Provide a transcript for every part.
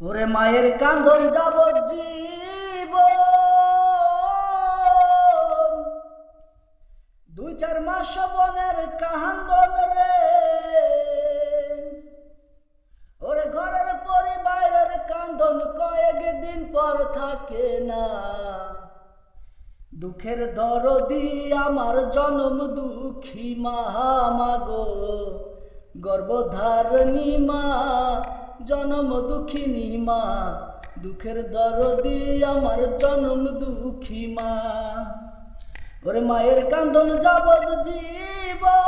ওরে মায়ের কান্দন যাব জীব দুই চার মাস বনের কান্দন রে। ওরে ঘরের পরিবারের কান্দন কয়েক দিন পর থাকে না। দুঃখের দরদি আমার জনম দুঃখী মা মাগো গর্ভধারণী মা জনম দুঃখিনী মা। দুঃখের দরদি আমার জনম দুঃখী মা। ওরে মায়ের কান্দন যাবত জীবন,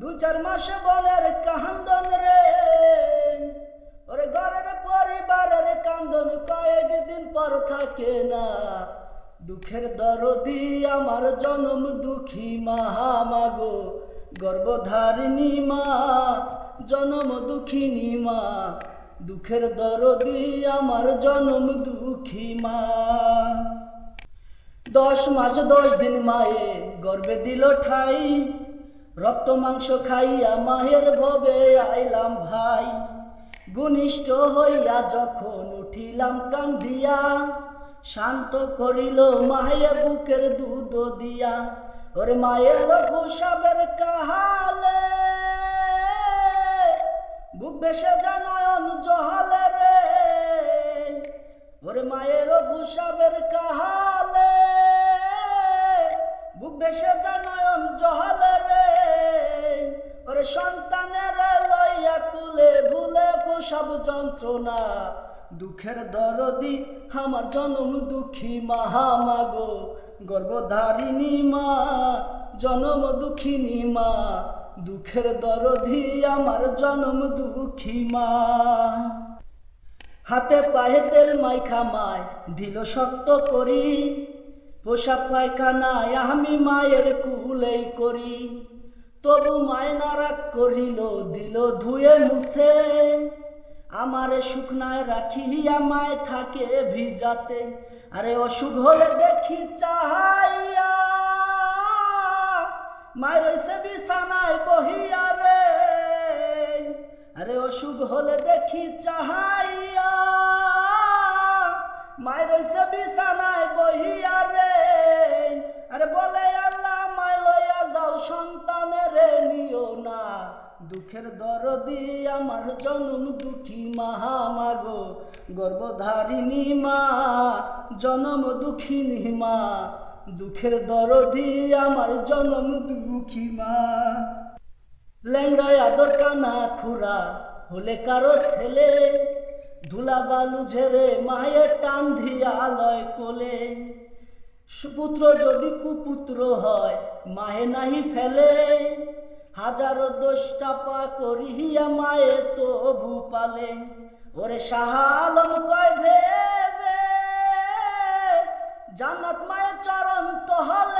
দু চার মাস বনের কান্দন রে। ওরে ঘরের পরিবারের কান্দন কয়েক দিন পর থাকে না। দুঃখের দরদি আমার জনম দুঃখী মাহা মাগো গর্ভধারিণী মা জনম দুঃখিনী মা। দুঃখের দরদি আমার জনম দুঃখী মা। দশ মাস দশ দিন মায়ে গর্বে দিল ঠাই। রক্ত মাংস খাইয়া মায়ের ভবে আইলাম ভাই। ঘনিষ্ঠ হইয়া যখন উঠিলাম কান্দিয়া, শান্ত করিল মায়ে বুকের দুধ দিয়া। ওরে মায়ের পোষাবের কাহালে মায়ের কাহালে, বুক বেসে জানয়ন জহালে রে। ওরে সন্তানের লইয়া কুলে ভুলে পোষাব যন্ত্রণা, দুঃখের দরদি আমার জনম দুঃখী মাহা মাগো। গর্ভধারিণী মা, জনম দুঃখিনী মা, দুঃখের দরদি আমার জনম দুঃখী মা। হাতে পায়ে তেল মাইখা মায় দিল শক্ত করি। পোশাক পায়খানায় আমি মায়ের কুলেই করি। তবু মায় নারাক করিল, দিল ধুয়ে মুছে। আমারে শুকনায় রাখিয়া মায় থাকে ভিজাতে। আরে অসুখ হলে দেখি চাহাইয়া, মায়ের সে বিছানায় বহিয়া রে অসুখ হলে দেখি চাহাইয়া, মায়ের সে বিছানায় বহিয়া রে। আরে বলে আল্লাহ, মায় লইয়া যাও সন্তানের নিও না দুঃখের দরদি আমার জনম দুঃখী মাহা মাগো গর্ভধারিণী মা, জনম দুঃখিনী মা, দুঃখের দরদি আমার জনম দুঃখী মা। লেঙ্গায় আদর কানা খুরা হলে কারও ছেলে। ধুলা বালু ঝেড়ে মায়ের টান দিয়া লয় কোলে। সুপুত্র যদি কুপুত্র হয় মাহে নাহি ফেলে। হাজারো দোষ চাপা করিয়া মায়ে তবু পালে। ওরে সাহালম কয় ভেবে, জান্নাত মায়ের চরণ তহলে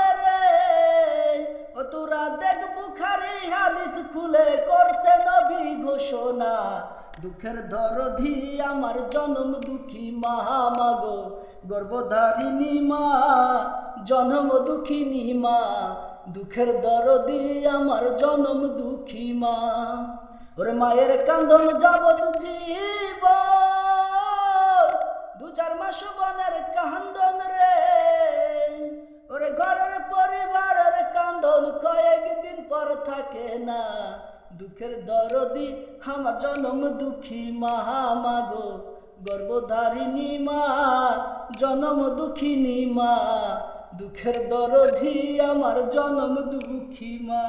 রে ও তোরা দেখ বুখারি হাদিস খুলে করছে নবী ঘোষণা। দুঃখের দরধি আমার জনম দুঃখী মহা মাগো গর্ভধারিণী মা, জনম দুঃখিনী মা। দুঃখের দরদি আমার জনম দুঃখী মা। ওরে মায়ের কান্দন যাবত জীব। দু চার মাস বনের কান্দন রে। ওরে ঘরের পরিবারের কান্দন কয়েকদিন পর থাকে না। দুঃখের দরদি, আমার জনম দুঃখী মাহামাগো গর্ভধারিণী মা, জনম দুঃখিনী মা। দুঃখের দরধি আমার জনম দুঃখী মা।